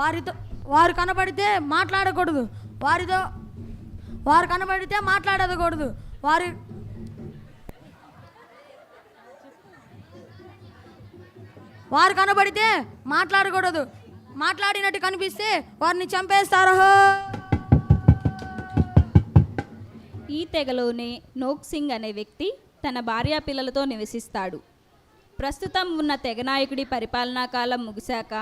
వారితో వారు కనబడితే మాట్లాడకూడదు. వారితో వారు కనబడితే మాట్లాడకూడదు. వారి వారు కనబడితే మాట్లాడకూడదు. మాట్లాడినట్టు కనిపిస్తే వారిని చంపేస్తారు. ఈ తెగలోనే నోక్ సింగ్ అనే వ్యక్తి తన భార్యా పిల్లలతో నివసిస్తాడు. ప్రస్తుతం ఉన్న తెగ నాయకుడి పరిపాలనా కాలం ముగిశాక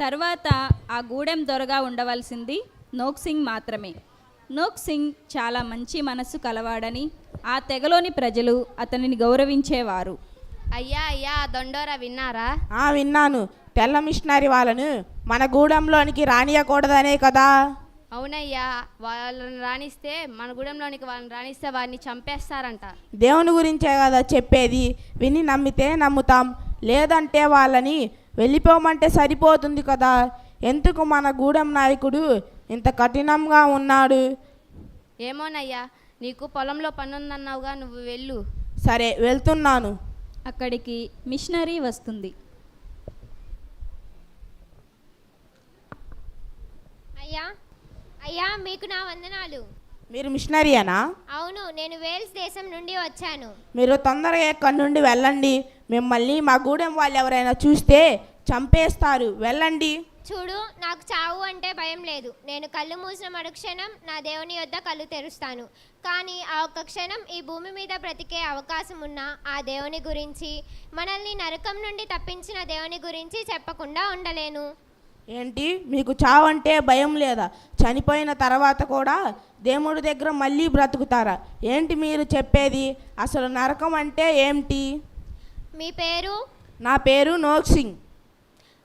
తర్వాత ఆ గూడెం దొరగా ఉండవలసింది నోక్ సింగ్ మాత్రమే. నోక్ సింగ్ చాలా మంచి మనస్సు కలవాడని ఆ తెగలోని ప్రజలు అతనిని గౌరవించేవారు. అయ్యా అయ్యా ఆ దొండోరా విన్నారా? ఆ విన్నాను. తెల్ల మిషనరీ వాళ్ళను మన గూడెంలోనికి రానియకూడదనే కదా. అవునయ్యా వాళ్ళని రాణిస్తే మన గూడెంలోనికి వాళ్ళని రాణిస్తే వారిని చంపేస్తారంట. దేవుని గురించే కదా చెప్పేది. విని నమ్మితే నమ్ముతాం. లేదంటే వాళ్ళని వెళ్ళిపోమంటే సరిపోతుంది కదా. ఎందుకు మన గూడెం నాయకుడు ఇంత కఠినంగా ఉన్నాడు? ఏమోనయ్యా నీకు పొలంలో పనుందన్నావుగా నువ్వు వెళ్ళు. సరే వెళ్తున్నాను. అక్కడికి మిషనరీ వస్తుంది. అయ్యా అయ్యా మీకు నా వందనాలు. మీరు మిషనరీయేనా? అవును నేను వేల్స్ దేశం నుండి వచ్చాను. మీరు తొందరగా ఎక్కడి నుండి వెళ్ళండి. మిమ్మల్ని మా గూడెం వాళ్ళు ఎవరైనా చూస్తే చంపేస్తారు. వెళ్ళండి. చూడు నాకు చావు అంటే భయం లేదు. నేను కళ్ళు మూసిన మరుక్షణం నా దేవుని యొద్ద కళ్ళు తెరుస్తాను. కానీ ఆ ఒక్క క్షణం ఈ భూమి మీద బ్రతికే అవకాశం ఉన్న ఆ దేవుని గురించి మనల్ని నరకం నుండి తప్పించిన దేవుని గురించి చెప్పకుండా ఉండలేను. ఏంటి? మీకు చావంటే భయం లేదా? చనిపోయిన తర్వాత కూడా దేవుడి దగ్గర మళ్ళీ బ్రతుకుతారా? ఏంటి మీరు చెప్పేది? అసలు నరకం అంటే ఏంటి? మీ పేరు? నా పేరు నోక్ సింగ్.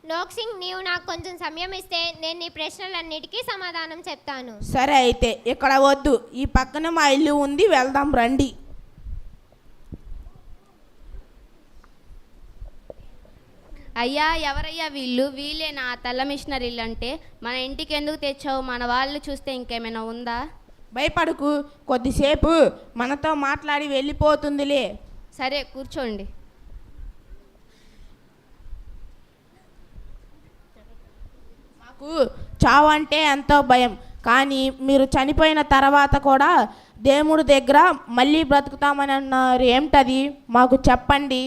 నోక్ సింగ్ నీవు నాకు కొంచెం సమయం ఇస్తే నేను నీ ప్రశ్నలన్నిటికీ సమాధానం చెప్తాను. సరే అయితే ఇక్కడ వద్దు. ఈ పక్కన మా ఇల్లు ఉంది వెళ్దాం రండి. అయ్యా ఎవరయ్యా వీళ్ళు? వీళ్ళే నా తెల్ల మిషనరీలు అంటే మన ఇంటికి ఎందుకు తెచ్చావు? మన వాళ్ళు చూస్తే ఇంకేమైనా ఉందా? భయపడకు. కొద్దిసేపు మనతో మాట్లాడి వెళ్ళిపోతుందిలే. సరే కూర్చోండి. నాకు చావు అంటే ఎంతో భయం. కానీ మీరు చనిపోయిన తర్వాత కూడా దేవుడి దగ్గర మళ్ళీ బ్రతుకుతామని అన్నారు. ఏమిటది? మాకు చెప్పండి.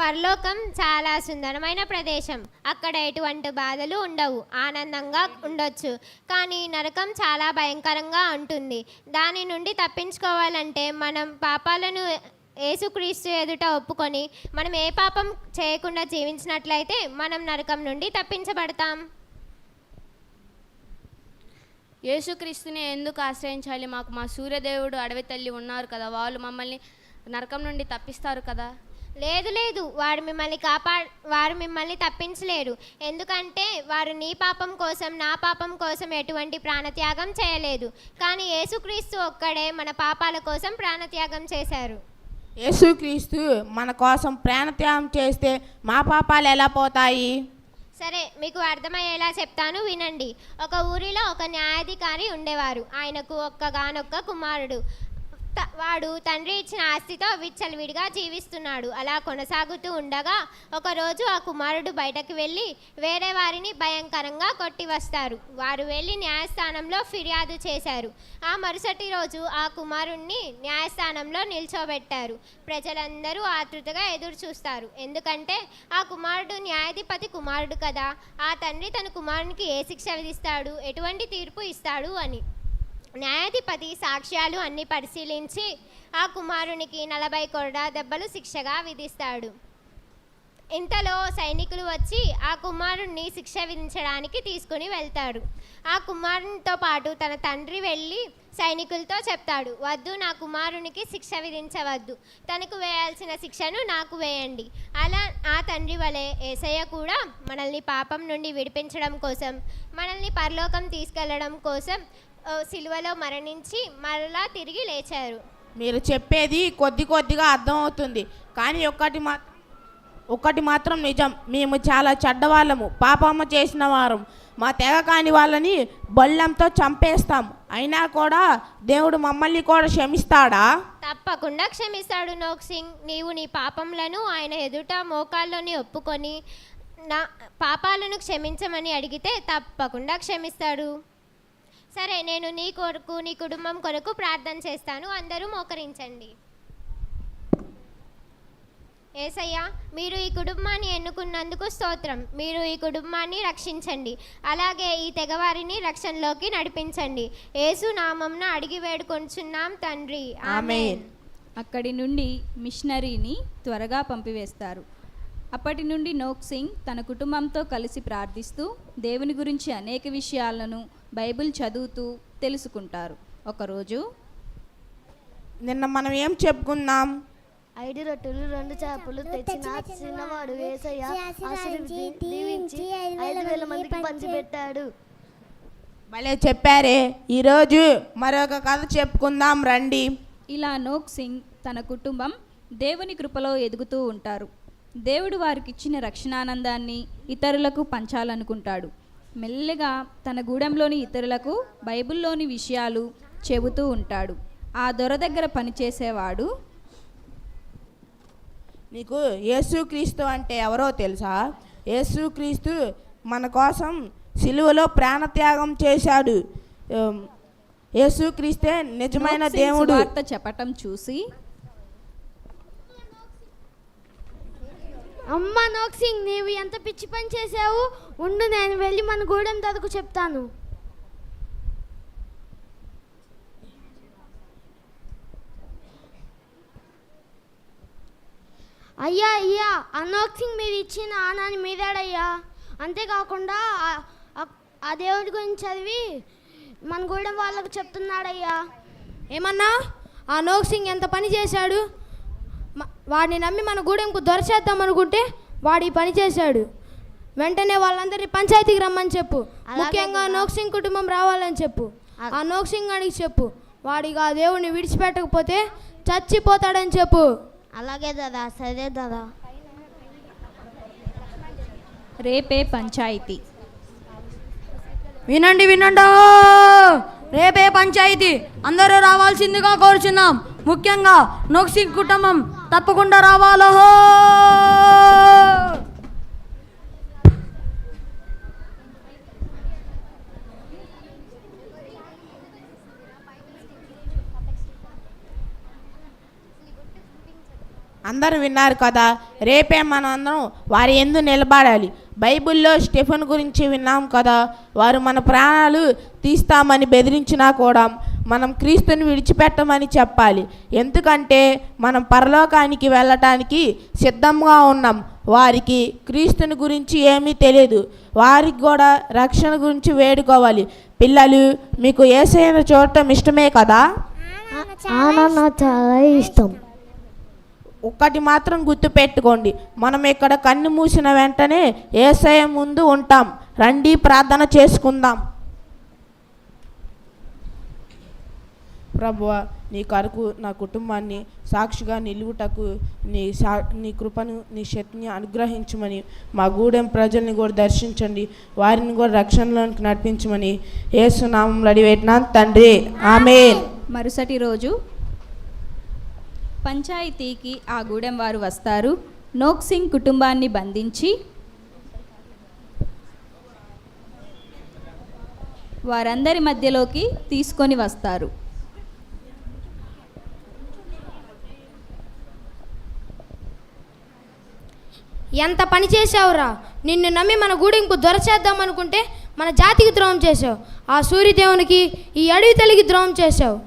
పరలోకం చాలా సుందరమైన ప్రదేశం. అక్కడ ఎటువంటి బాధలు ఉండవు. ఆనందంగా ఉండొచ్చు. కానీ నరకం చాలా భయంకరంగా ఉంటుంది. దాని నుండి తప్పించుకోవాలంటే మనం పాపాలను యేసుక్రీస్తు ఎదుట ఒప్పుకొని మనం ఏ పాపం చేయకుండా జీవించినట్లయితే మనం నరకం నుండి తప్పించబడతాం. యేసుక్రీస్తుని ఎందుకు ఆశ్రయించాలి? మాకు మా సూర్యదేవుడు అడవి తల్లి ఉన్నారు కదా. వాళ్ళు మమ్మల్ని నరకం నుండి తప్పిస్తారు కదా. లేదు లేదు. వారు మిమ్మల్ని కాపా వారు మిమ్మల్ని తప్పించలేరు ఎందుకంటే వారు నీ పాపం కోసం నా పాపం కోసం ఎటువంటి ప్రాణత్యాగం చేయలేదు. కానీ యేసుక్రీస్తు ఒక్కడే మన పాపాల కోసం ప్రాణత్యాగం చేశారు. యేసుక్రీస్తు మన కోసం ప్రాణత్యాగం చేస్తే మా పాపాలు ఎలా పోతాయి? సరే మీకు అర్థమయ్యేలా చెప్తాను వినండి. ఒక ఊరిలో ఒక న్యాయాధికారి ఉండేవారు. ఆయనకు ఒక్కగానొక్క కుమారుడు. వాడు తండ్రి ఇచ్చిన ఆస్తితో విచ్చలవిడిగా జీవిస్తున్నాడు. అలా కొనసాగుతూ ఉండగా ఒకరోజు ఆ కుమారుడు బయటకు వెళ్ళి వేరే వారిని భయంకరంగా కొట్టి వస్తారు వారు వెళ్ళి న్యాయస్థానంలో ఫిర్యాదు చేశారు. ఆ మరుసటి రోజు ఆ కుమారుణ్ణి న్యాయస్థానంలో నిల్చోబెట్టారు. ప్రజలందరూ ఆతృతగా ఎదురు చూస్తారు ఎందుకంటే ఆ కుమారుడు న్యాయాధిపతి కుమారుడు కదా. ఆ తండ్రి తన కుమారునికి ఏ శిక్ష విధిస్తాడు? ఎటువంటి తీర్పు ఇస్తాడు అని. న్యాయాధిపతి సాక్ష్యాలు అన్ని పరిశీలించి ఆ కుమారునికి నలభై కొరడా దెబ్బలు శిక్షగా విధిస్తాడు. ఇంతలో సైనికులు వచ్చి ఆ కుమారుణ్ణి శిక్ష విధించడానికి తీసుకుని వెళ్తారు. ఆ కుమారునితో పాటు తన తండ్రి వెళ్ళి సైనికులతో చెప్తాడు వద్దు నా కుమారునికి శిక్ష విధించవద్దు. తనకు వేయాల్సిన శిక్షను నాకు వేయండి. అలా ఆ తండ్రి వలె ఏసయ్య కూడా మనల్ని పాపం నుండి విడిపించడం కోసం మనల్ని పరలోకం తీసుకెళ్ళడం కోసం సిలువలో మరణించి మరలా తిరిగి లేచారు. మీరు చెప్పేది కొద్ది కొద్దిగా అర్థమవుతుంది కానీ ఒక్కటి మా ఒక్కటి మాత్రం నిజం. మేము చాలా చెడ్డవాళ్ళము. పాపమ్మ చేసిన వారం. మా తెగ కాని వాళ్ళని బొల్లంతో చంపేస్తాం. అయినా కూడా దేవుడు మమ్మల్ని కూడా క్షమిస్తాడా? తప్పకుండా క్షమిస్తాడు నోక్ సింగ్. నీవు నీ పాపములను ఆయన ఎదుట మోకాల్లోని ఒప్పుకొని నా పాపాలను క్షమించమని అడిగితే తప్పకుండా క్షమిస్తాడు. సరే నేను నీ కొరకు నీ కుటుంబం కొరకు ప్రార్థన చేస్తాను. అందరూ మోకరించండి. ఏసయ్యా మీరు ఈ కుటుంబాన్ని ఎన్నుకున్నందుకు స్తోత్రం. మీరు ఈ కుటుంబాన్ని రక్షించండి. అలాగే ఈ తెగవారిని రక్షణలోకి నడిపించండి. యేసు నామంన అడిగి వేడుకొంచున్నాం తండ్రి. ఆమె అక్కడి నుండి మిషనరీని త్వరగా పంపివేస్తారు. అప్పటి నుండి నోక్ సింగ్ తన కుటుంబంతో కలిసి ప్రార్థిస్తూ దేవుని గురించి అనేక విషయాలను బైబిల్ చదువుతూ తెలుసుకుంటారు. ఒకరోజు నిన్న మనం ఏం చెప్పుకున్నాం? ఐదు రొట్టెలు రెండు చేపలు తెచ్చిన చిన్నవాడు వేసయ్య దీవించి ఐదు వేల మందికి పంచిపెట్టాడు. భలే చెప్పారే. ఈరోజు మరొక కథ చెప్పుకుందాం రండి. ఇలా నోక్ సింగ్ తన కుటుంబం దేవుని కృపలో ఎదుగుతూ ఉంటారు. దేవుడు వారికి ఇచ్చిన రక్షణానందాన్ని ఇతరులకు పంచాలనుకుంటాడు. మెల్లగా తన గూడెంలోని ఇతరులకు బైబిల్లోని విషయాలు చెబుతూ ఉంటాడు. ఆ దొర దగ్గర పనిచేసేవాడు? నీకు యేసుక్రీస్తు అంటే ఎవరో తెలుసా? యేసుక్రీస్తు మన కోసం సిలువలో ప్రాణత్యాగం చేశాడు. యేసుక్రీస్తే నిజమైన దేవుడు. సువార్త చెప్పటం చూసి అమ్మ నోక్ సింగ్ నీవు ఎంత పిచ్చి పని చేసావు ఉండు నేను వెళ్ళి మన గూడెం తదకు చెప్తాను. అయ్యా అయ్యా అన్నోక్సింగ్ మీరు ఇచ్చిన ఆనాన్ని మీదాడయ్యా. అంతేకాకుండా ఆ- దేవుడి గురించి చదివి మన గూడెం వాళ్ళకు చెప్తున్నాడయ్యా. ఏమన్నా? ఆ నోక్ సింగ్ ఎంత పని చేశాడు? వాడిని నమ్మి మన గూడెంకు దొరచేద్దాం అనుకుంటే వాడి పని చేశాడు. వెంటనే వాళ్ళందరినీ పంచాయతీకి రమ్మని చెప్పు. ముఖ్యంగా బాబా. నోక్ సింగ్ కుటుంబం రావాలని చెప్పు. ఆ నోక్ సింగ్ అడిగి చెప్పు. వాడికి ఆ దేవుడిని విడిచిపెట్టకపోతే చచ్చిపోతాడని చెప్పు. అలాగే దాదా సరే దాదా. రేపే పంచాయితీ. వినండి వినండి! రేపే పంచాయతీ. అందరూ రావాల్సిందిగా కోరుచున్నాం. ముఖ్యంగా నోక్సింగ్ కుటుంబం తప్పకుండా రావాలో అందరూ విన్నారు కదా రేపే మనం అందరం వారి ఎందు నిలబడాలి. బైబిల్లో స్టెఫెన్ గురించి విన్నాం కదా వారు మన ప్రాణాలు తీస్తామని బెదిరించినా కూడా మనం క్రీస్తుని విడిచిపెట్టమని చెప్పాలి. ఎందుకంటే మనం పరలోకానికి వెళ్ళటానికి సిద్ధంగా ఉన్నాం. వారికి క్రీస్తుని గురించి ఏమీ తెలియదు వారికి కూడా రక్షణ గురించి వేడుకోవాలి. పిల్లలు మీకు ఏసైన చూడటం ఇష్టమే కదా? చాలా ఇష్టం. ఒక్కటి మాత్రం గుర్తుపెట్టుకోండి. మనం ఇక్కడ కన్ను మూసిన వెంటనే ఏసయ ముందు ఉంటాం. రండి ప్రార్థన చేసుకుందాం. ప్రభువ నీ కరకు నా కుటుంబాన్ని సాక్షిగా నిలువుటకు నీ సా నీ కృపను నీ శక్తిని అనుగ్రహించమని మా గూడెం ప్రజల్ని కూడా దర్శించండి వారిని కూడా రక్షణలోనికి నడిపించమని ఏసునామంలో అడివేటినాను తండ్రి. ఆమె మరుసటి రోజు పంచాయతీకి ఆ గూడెం వారు వస్తారు. నోక్ సింగ్ కుటుంబాన్ని బంధించి వారందరి మధ్యలోకి తీసుకొని వస్తారు. ఎంత పని చేసావురా నిన్ను నమ్మి మన గూడెంకు దొరచేద్దాం అనుకుంటే మన జాతికి ద్రోహం చేసావు ఆ సూర్యదేవునికి ఈ అడవి తల్లికి ద్రోహం చేసావు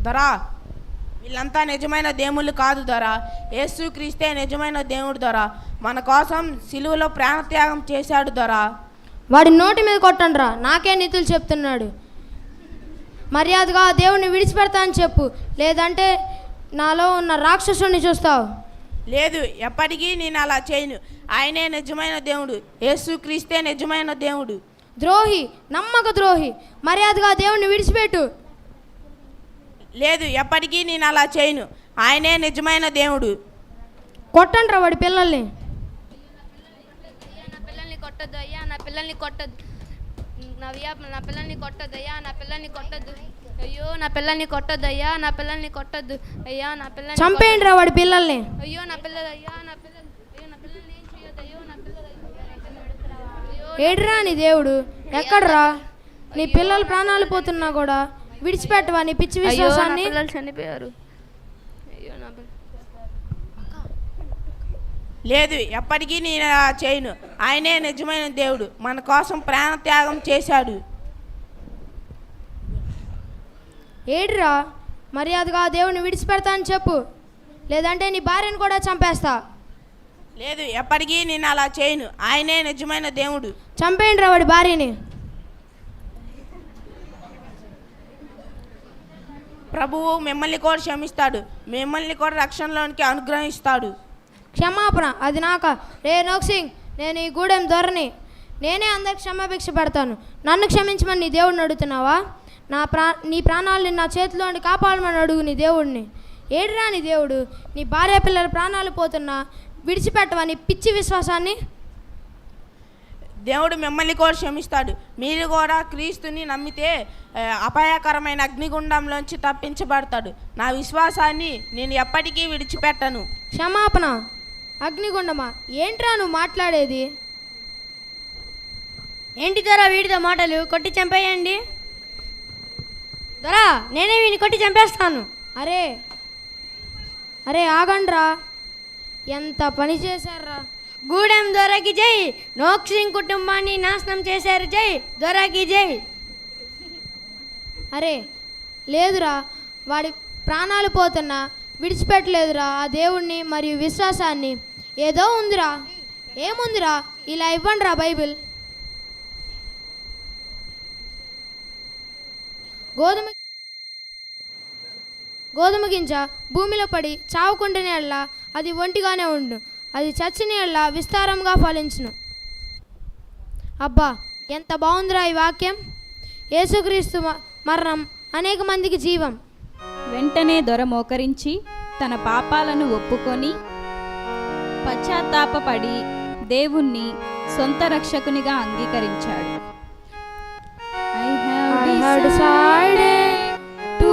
దొరా వీళ్ళంతా నిజమైన దేవుళ్ళు కాదు దొరా. యేసుక్రీస్తే నిజమైన దేవుడు దొరా. మన కోసం సిలువలో ప్రాణత్యాగం చేశాడు దొరా. వాడి నోటి మీద కొట్టండిరా. నాకే నీతులు చెప్తున్నాడు. మర్యాదగా ఆ దేవుణ్ణి విడిచిపెడతా అని చెప్పు. లేదంటే నాలో ఉన్న రాక్షసుని చూస్తావు. లేదు ఎప్పటికీ నేను అలా చేయను. ఆయనే నిజమైన దేవుడు. యేసుక్రీస్తే నిజమైన దేవుడు. ద్రోహి నమ్మక ద్రోహి. మర్యాదగా దేవుణ్ణి విడిచిపెట్టు. లేదు ఎప్పటికీ నేను అలా చేయను. ఆయనే నిజమైన దేవుడు. కొట్టండిరా వాడి పిల్లల్ని. నా పిల్లల్ని కొట్టద్దు అయ్యా నా పిల్లల్ని కొట్టద్దు. నవ్య నా పిల్లల్ని కొట్టద్దు అయ్యా నా పిల్లల్ని కొట్టద్దు. అయ్యో నా పిల్లల్ని కొట్టొద్దు అయ్యా నా పిల్లల్ని కొట్టొద్దు. అయ్యా నా పిల్లల్ని చంపేయండి రా వాడి పిల్లల్ని. అయ్యో నా పిల్లలు అయ్యా నా పిల్లలు అయ్యో నా పిల్లల్ని ఏం నా పిల్లలు ఏడ్రా నీ దేవుడు? ఎక్కడ్రా? నీ పిల్లల ప్రాణాలు పోతున్నా కూడా విడిచిపెట్టవా నీ పిచ్చి విశ్వాసాన్ని? పిల్లలు చనిపోయారు అయ్యో నా పిల్ల లేదు ఎప్పటికీ నేను అలా చేయను. ఆయనే నిజమైన దేవుడు. మన కోసం ప్రాణ త్యాగం చేశాడు. ఏడ్రా? మర్యాదగా దేవుని విడిచిపెడతా అని చెప్పు. లేదంటే నీ భార్యను కూడా చంపేస్తా. లేదు ఎప్పటికీ నేను అలా చేయను. ఆయనే నిజమైన దేవుడు. చంపేయండి రా వాడి భార్యని. ప్రభువు మిమ్మల్ని కూడా క్షమిస్తాడు. మిమ్మల్ని కూడా రక్షణలోనికి అనుగ్రహిస్తాడు. క్షమాపణ. అది నాక. రే నోక్ సింగ్ నేను ఈ గూడెం ధోరణి నేనే అందరికి క్షమాభిక్ష పెడతాను. నన్ను క్షమించమని నీ దేవుడిని అడుగుతున్నావా? నా ప్రా నీ ప్రాణాలని నా చేతిలో కాపాడమని అడుగు నీ దేవుడిని. ఏడురా నీ దేవుడు? నీ భార్య పిల్లల ప్రాణాలు పోతున్నా. విడిచిపెట్టవా నీ పిచ్చి విశ్వాసాన్ని? దేవుడు మిమ్మల్ని కూడా క్షమిస్తాడు. మీరు కూడా క్రీస్తుని నమ్మితే అపాయకరమైన అగ్నిగుండంలోంచి తప్పించబడతాడు. నా విశ్వాసాన్ని నేను ఎప్పటికీ విడిచిపెట్టను. క్షమాపణ. అగ్నిగుండమా? ఏంట్రా నువ్వు మాట్లాడేది? ఏంటి దొరా వీడితో మాటలు? కొట్టి చంపేయండి. దొరా నేనే వీని కొట్టి చంపేస్తాను. అరే అరే ఆగండ్రా. ఎంత పని చేశారా గూడెం దొరకి జై. నోక్ సింగ్ కుటుంబాన్ని నాశనం చేశారు జై. దొరకి జై. అరే లేదురా. వాడి ప్రాణాలు పోతున్నా. విడిచిపెట్టలేదురా ఆ దేవుణ్ణి మరియు విశ్వాసాన్ని. ఏదో ఉందిరా. ఏముందిరా? ఇలా ఇవ్వండిరా బైబిల్. గోధుమ గోధుమ గింజ భూమిలో పడి చావకుండానే ఎళ్ళ అది ఒంటిగానే ఉండు. అది చచ్చిన ఎళ్ళ విస్తారంగా ఫలించును. అబ్బా ఎంత బాగుందిరా ఈ వాక్యం. యేసుక్రీస్తు మరణం అనేక మందికి జీవం. వెంటనే దొర మోకరించి తన పాపాలను ఒప్పుకొని పశ్చాత్తాపపడి దేవుణ్ణి సొంత రక్షకునిగా అంగీకరించాడు. Have I have decided to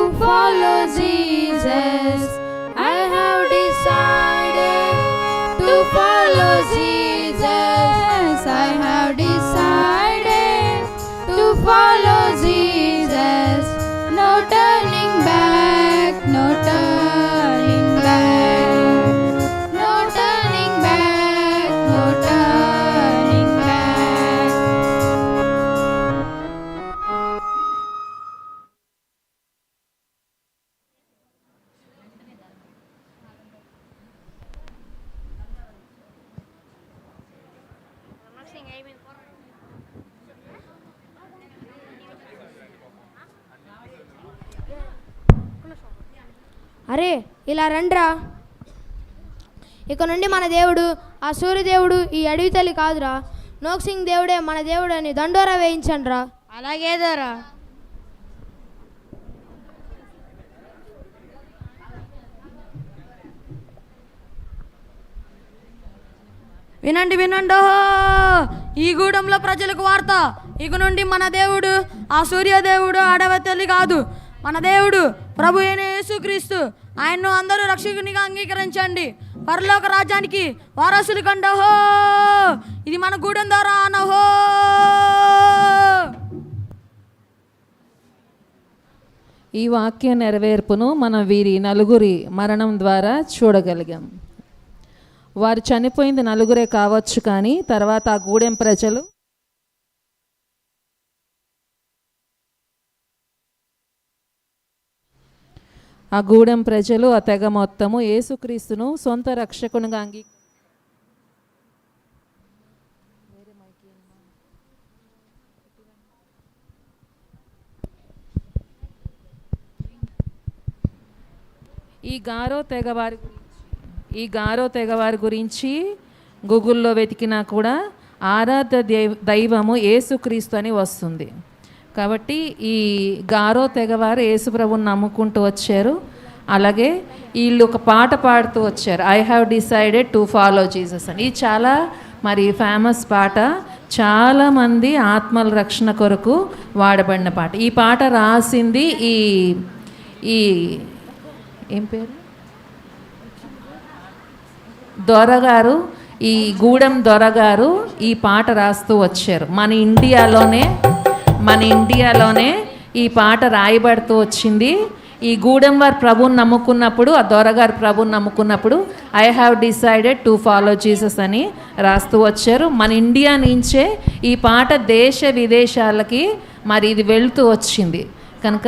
అరే ఇలా రండ్రా. ఇక నుండి మన దేవుడు ఆ సూర్యదేవుడు ఈ అడవి తల్లి కాదురా. నోక్ సింగ్ దేవుడే మన దేవుడు అని దండోరా వేయించండి రా అలాగే దొరా వినండి వినండి. ఈ గూడెంలో ప్రజలకు వార్త. ఇక నుండి మన దేవుడు ఆ సూర్యదేవుడు అడవ తల్లి కాదు. మన దేవుడు ప్రభు అయిన యేసుక్రీస్తు. ఆయన్ను అందరూ రక్షకునిగా అంగీకరించండి. పరలోక రాజ్యానికి వారసులు కండహో ఇది మన గూడెం ద్వారా అనహో ఈ వాక్య నెరవేర్పును మనం వీరి నలుగురి మరణం ద్వారా చూడగలిగాం. వారు చనిపోయింది నలుగురే కావచ్చు కానీ తర్వాత ఆ గూడెం ప్రజలు ఆ గూడెం ప్రజలు ఆ తెగ మొత్తము యేసుక్రీస్తును సొంత రక్షకునిగా అంగీ ఈ గారో తెగవారి ఈ గారో తెగవారి గురించి గూగుల్లో వెతికినా కూడా ఆరాధ దైవము ఏసుక్రీస్తు అని వస్తుంది. కాబట్టి ఈ గారో తెగవారు యేసుప్రభుని నమ్ముకుంటూ వచ్చారు. అలాగే వీళ్ళు ఒక పాట పాడుతూ వచ్చారు. I have decided to follow Jesus అని. ఇది చాలా మరి ఫేమస్ పాట. చాలామంది ఆత్మల రక్షణ కొరకు వాడబడిన పాట. ఈ పాట రాసింది ఈ ఈ ఏం పేరు? దొరగారు ఈ గూడెం దొరగారు ఈ పాట రాస్తూ వచ్చారు. మన ఇండియాలోనే మన ఇండియాలోనే ఈ పాట రాయబడుతూ వచ్చింది. ఈ గూడెం వారు ప్రభుని నమ్ముకున్నప్పుడు ఆ దొరగారు ప్రభుని నమ్ముకున్నప్పుడు I have decided to follow Jesus అని రాస్తూ వచ్చారు. మన ఇండియా నుంచే ఈ పాట దేశ విదేశాలకి మరి ఇది వెళ్తూ వచ్చింది. కనుక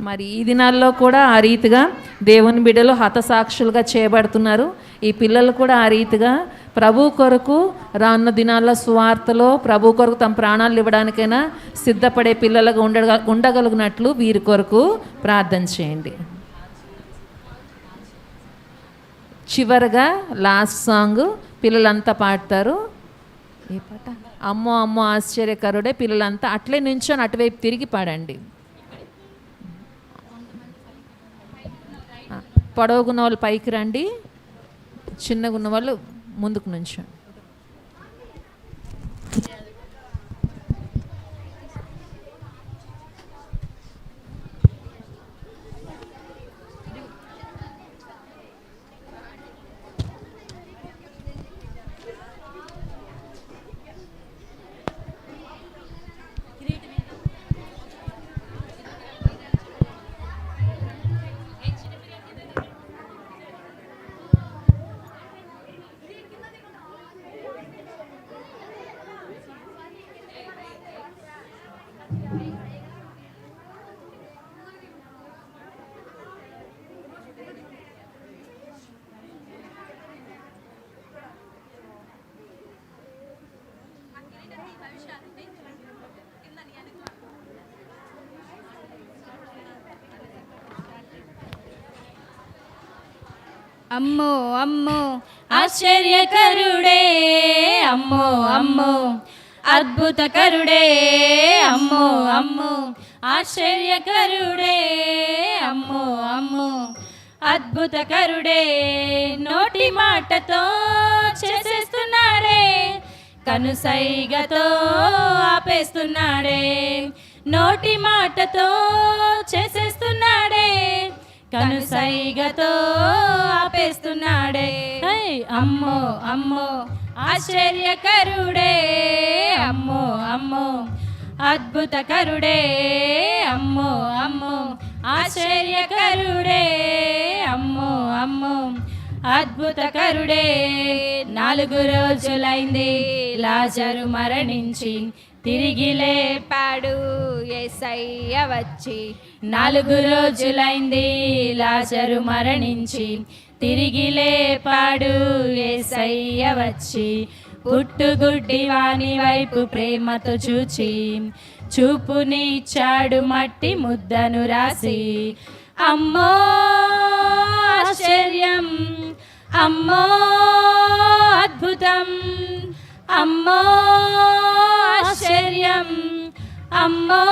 మరి ఈ దినాల్లో కూడా ఆ రీతిగా దేవుని బిడ్డలు హతసాక్షులుగా చేయబడుతున్నారు. ఈ పిల్లలు కూడా ఆ రీతిగా ప్రభు కొరకు రానున్న దినాల్లో సువార్తలో ప్రభు కొరకు తమ ప్రాణాలు ఇవ్వడానికైనా సిద్ధపడే పిల్లలుగా ఉండగ ఉండగలిగినట్లు వీరి కొరకు ప్రార్థన చేయండి. చివరగా లాస్ట్ సాంగ్ పిల్లలంతా పాడతారు. ఏ పాట? అమ్మో అమ్మో ఆశ్చర్యకరుడే పిల్లలంతా. అట్లే నుంచొని అటువైపు తిరిగి పాడండి. ఆ, పొడవుగున్న వాళ్ళు పైకి రండి. చిన్నగా ఉన్న వాళ్ళు ముందుకు నుంచోండి అమ్మో అమ్మో. ఆశ్చర్యకరుడే అమ్మో అమ్మో. అద్భుతకరుడే అమ్మో అమ్మో. ఆశ్చర్యకరుడే అమ్మో అమ్మో. అద్భుతకరుడే నోటి మాటతో చేసేస్తున్నాడే. కనుసైగతో ఆపేస్తున్నాడే. నోటి మాటతో చేసేస్తున్నాడే. కనుసైగతో ఆపేస్తున్నాడే. అమ్మో అమ్మో ఆశ్చర్యకరుడే అమ్మో అమ్మో అద్భుతకరుడే అమ్మో అమ్మో ఆశ్చర్యకరుడే అమ్మో అమ్మో అద్భుతకరుడే. నాలుగు రోజులైంది లాజరు మరణించి తిరిగి లేపాడు ఏసయ్య వచ్చి. నాలుగు రోజులైంది లాజరు మరణించి. తిరిగి లేపాడు ఏసయ్య వచ్చి. పుట్టుగుడ్డి వాని వైపు ప్రేమతో చూచి. చూపునిచ్చాడు మట్టి ముద్దను రాసి. అమ్మో ఆశ్చర్యం అమ్మో అద్భుతం. అమ్మో ఆశ్చర్యం అమ్మో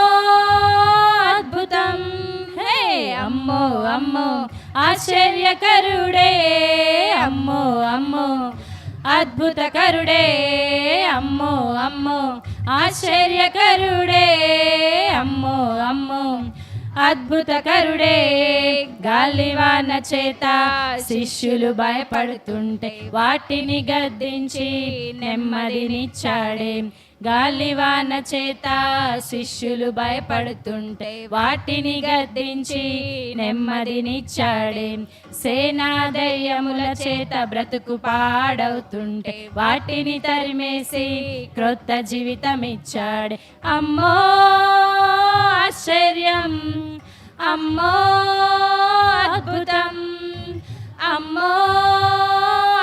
అద్భుతం హే అమ్మో అమ్మో ఆశ్చర్యకరుడే అమ్మో అమ్మో అద్భుతకరుడే అమ్మో అమ్మో ఆశ్చర్యకరుడే అమ్మో అమ్మో అద్భుతకరుడే గాలివాన చేత శిష్యులు భయపడుతుంటే వాటిని గద్దించి నెమ్మదినిచ్చాడే గాలివాన చేత శిష్యులు భయపడుతుంటే వాటిని గద్దించి నెమ్మదినిచ్చాడే సేనా దయ్యముల చేత బ్రతుకు పాడవుతుంటే వాటిని తరిమేసి క్రొత్త జీవితం ఇచ్చాడే అమ్మో ఆశ్చర్యం! అమ్మో అద్భుతం! అమ్మో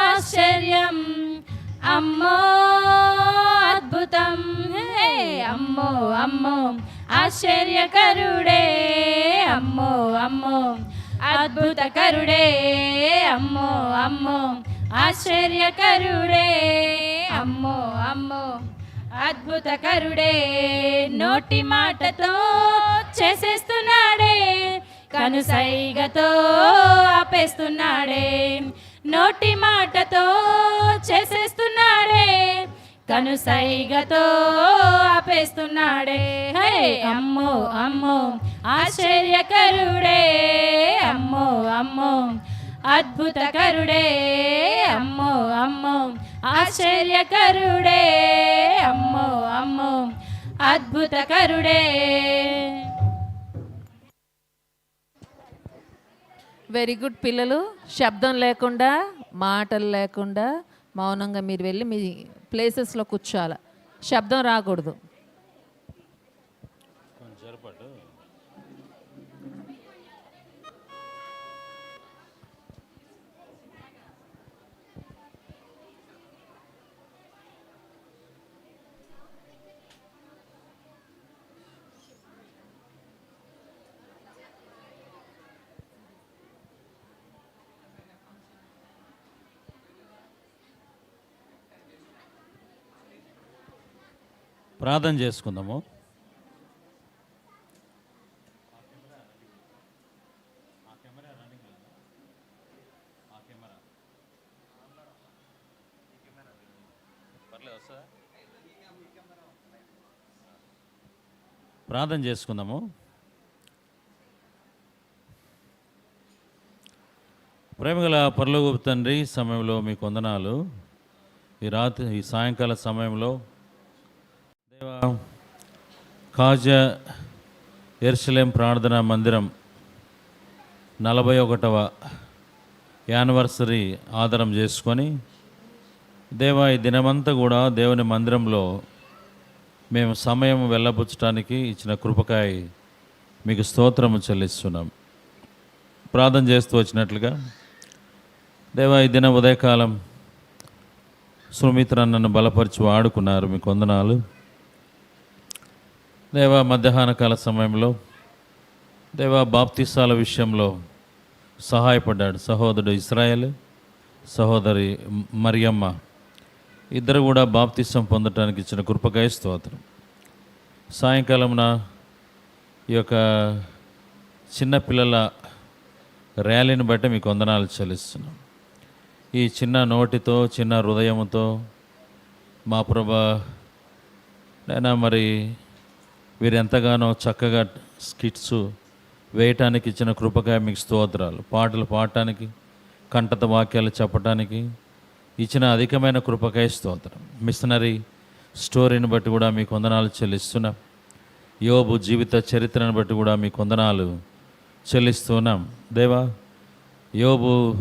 ఆశ్చర్యం! అమ్మో అమ్మో అమ్మో ఆశ్చర్యకరుడే అమ్మో అమ్మో అద్భుతకరుడే అమ్మో అమ్మో ఆశ్చర్యకరుడే అమ్మో అమ్మో అద్భుతకరుడే నోటి మాటతో చేసేస్తున్నాడే కనుసైగతో ఆపేస్తున్నాడే నోటి మాటతో చేసేస్తున్నాడే కనుసైగతో ఆపేస్తున్నాడే. హే అమ్మో అమ్మో ఆశ్చర్యకరుడే. అమ్మో అమ్మో అద్భుతకరుడే. అమ్మో అమ్మో ఆశ్చర్యకరుడే. అమ్మో అమ్మో అద్భుతకరుడే. వెరీ గుడ్ పిల్లలు. శబ్దం లేకుండా మాటలు లేకుండా మౌనంగా మీరు వెళ్ళి మీ ప్లేసెస్లో కూర్చోాలి శబ్దం రాకూడదు. ప్రార్థన చేసుకుందాము. ప్రార్థన చేసుకుందాము. ప్రేమగల పరలోకపు తండ్రి సమయంలో మీ కొందనాలు ఈ రాత్రి ఈ సాయంకాల సమయంలో కాజా ఎర్షలేం ప్రార్థన మందిరం నలభై ఒకటవ యానివర్సరీ ఆధారం చేసుకొని దేవా ఈ దినమంతా కూడా దేవుని మందిరంలో మేము సమయం వెళ్ళబుచ్చటానికి ఇచ్చిన కృపకాయ మీకు స్తోత్రము చెల్లిస్తున్నాం. ప్రార్థన చేస్తూ వచ్చినట్లుగా దేవా ఈ దిన ఉదయకాలం సుమిత్ర నన్ను బలపరిచి వాడుకున్నారు మీ కొందనాలు. దేవా మధ్యాహ్న కాల సమయంలో దేవా బాప్తిసాల విషయంలో సహాయపడ్డాడు సహోదరుడు ఇస్రాయల్ సహోదరి మరియమ్మ. ఇద్దరు కూడా బాప్తిసం పొందటానికి ఇచ్చిన కృపకాయ స్తోత్రం. సాయంకాలమున ఈ యొక్క చిన్నపిల్లల ర్యాలీని బట్టి మీకు వందనాలు చెల్లిస్తున్నాం. ఈ చిన్న నోటితో చిన్న హృదయంతో మా ప్రభా నైనా మరి వీరు ఎంతగానో చక్కగా స్కిట్స్ వేయటానికి ఇచ్చిన కృపకాయ మీకు స్తోత్రాలు. పాటలు పాడటానికి కంటత వాక్యాలు చెప్పటానికి ఇచ్చిన అధికమైన కృపకాయ స్తోత్రం. మిషనరీ స్టోరీని బట్టి కూడా మీకు వందనాలు చెల్లిస్తున్నాం. యోబు జీవిత చరిత్రను బట్టి కూడా మీకు వందనాలు చెల్లిస్తున్నాం. దేవా యోబు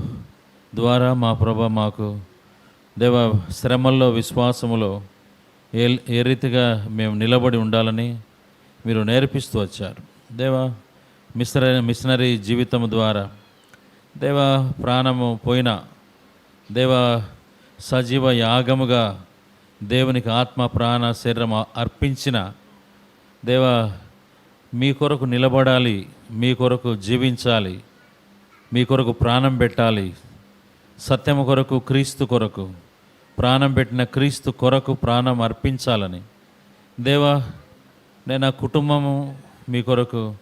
ద్వారా మా ప్రభ మాకు దేవ శ్రమల్లో విశ్వాసములో ఏ ఏ రీతిగా మేము నిలబడి ఉండాలని మీరు నేర్పిస్తూ వచ్చారు. దేవా మిస్టర్ మిషనరీ జీవితం ద్వారా దేవా ప్రాణము పోయిన దేవా సజీవ యాగముగా దేవునికి ఆత్మ ప్రాణ శరీరం అర్పించిన దేవా మీ కొరకు నిలబడాలి మీ కొరకు జీవించాలి మీ కొరకు ప్రాణం పెట్టాలి సత్యము కొరకు క్రీస్తు కొరకు ప్రాణం పెట్టిన క్రీస్తు కొరకు ప్రాణం అర్పించాలని దేవా నేను నా కుటుంబము మీ కొరకు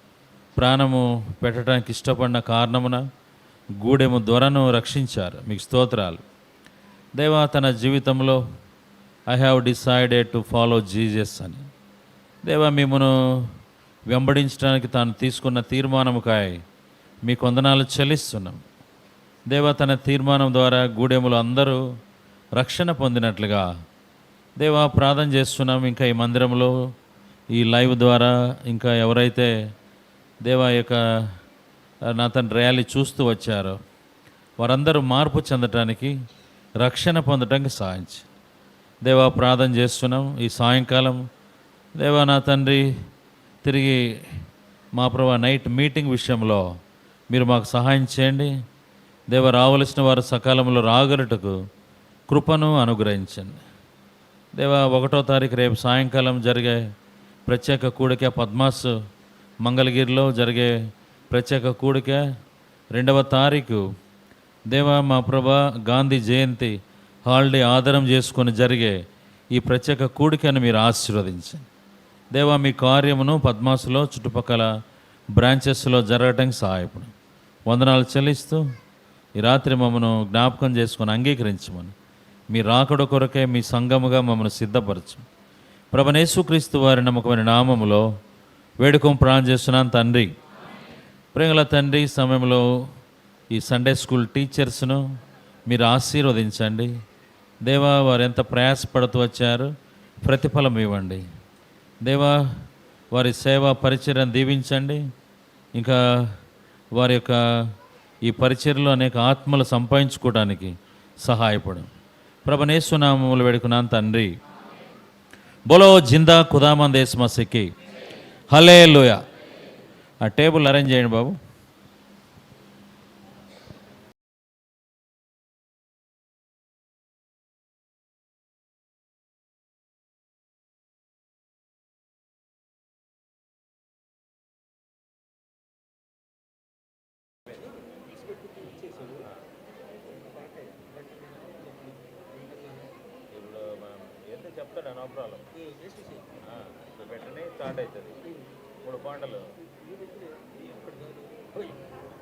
ప్రాణము పెట్టడానికి ఇష్టపడిన కారణమున గూడెము దొరను రక్షించారు. మీకు స్తోత్రాలు. దేవా తన జీవితంలో I have decided to follow Jesus అని. దేవా మిమ్మను వెంబడించడానికి తాను తీసుకున్న తీర్మానముకాయ మీ కొందనాలు చెల్లిస్తున్నాం. దేవా తన తీర్మానం ద్వారా గూడెములు అందరూ రక్షణ పొందినట్లుగా దేవా ప్రార్థన చేస్తున్నాం. ఇంకా ఈ మందిరంలో ఈ లైవ్ ద్వారా ఇంకా ఎవరైతే దేవా యొక్క నా తన ర్యాలీ చూస్తూ వచ్చారో వారందరూ మార్పు చెందటానికి రక్షణ పొందటానికి సాయం దేవా ప్రార్థన చేస్తున్నాం. ఈ సాయంకాలం దేవా నా తండ్రి తిరిగి మా ప్రభా నైట్ మీటింగ్ విషయంలో మీరు మాకు సహాయం చేయండి. దేవ రావలసిన వారు సకాలంలో రాగలటకు కృపను అనుగ్రహించండి. దేవా ఒకటో తారీఖు రేపు సాయంకాలం జరిగే ప్రత్యేక కూడిక పద్మాస్ మంగళగిరిలో జరిగే ప్రత్యేక కూడిక రెండవ తారీఖు. దేవా మా ప్రభా గాంధీ జయంతి హాలిడే ఆధారం చేసుకొని జరిగే ఈ ప్రత్యేక కూడికను మీరు ఆశీర్వదించండి. దేవా మీ కార్యమును పద్మాసులో చుట్టుపక్కల బ్రాంచెస్లో జరగటానికి సహాయపడు. వందనాలు చెల్లిస్తూ ఈ రాత్రి మమ్మను జ్ఞాపకం చేసుకొని అంగీకరించమని. మీ రాకడ కొరకే మీ సంఘముగా మమ్మల్ని సిద్ధపరచు. ప్రభనేసుక్రీస్తు వారి నమ్మకమైన నామములో వేడుకం ప్రాణం చేస్తున్నాను తండ్రి. ప్రేమల తండ్రి సమయంలో ఈ సండే స్కూల్ టీచర్స్ను మీరు ఆశీర్వదించండి. దేవా వారు ఎంత ప్రయాసపడుతూ వచ్చారు ప్రతిఫలం ఇవ్వండి. దేవా వారి సేవా పరిచర్యను దీవించండి. ఇంకా వారి యొక్క ఈ పరిచర్లో అనేక ఆత్మలు సంపాదించుకోవడానికి సహాయపడు. ప్రభనేశ్వనామములు వేడుకున్నాను తండ్రి. బోలో జిందా ఖుదామంద్ దేశ్ మసికి హలే ఆ టేబుల్ అరేంజ్ చేయండి బాబు.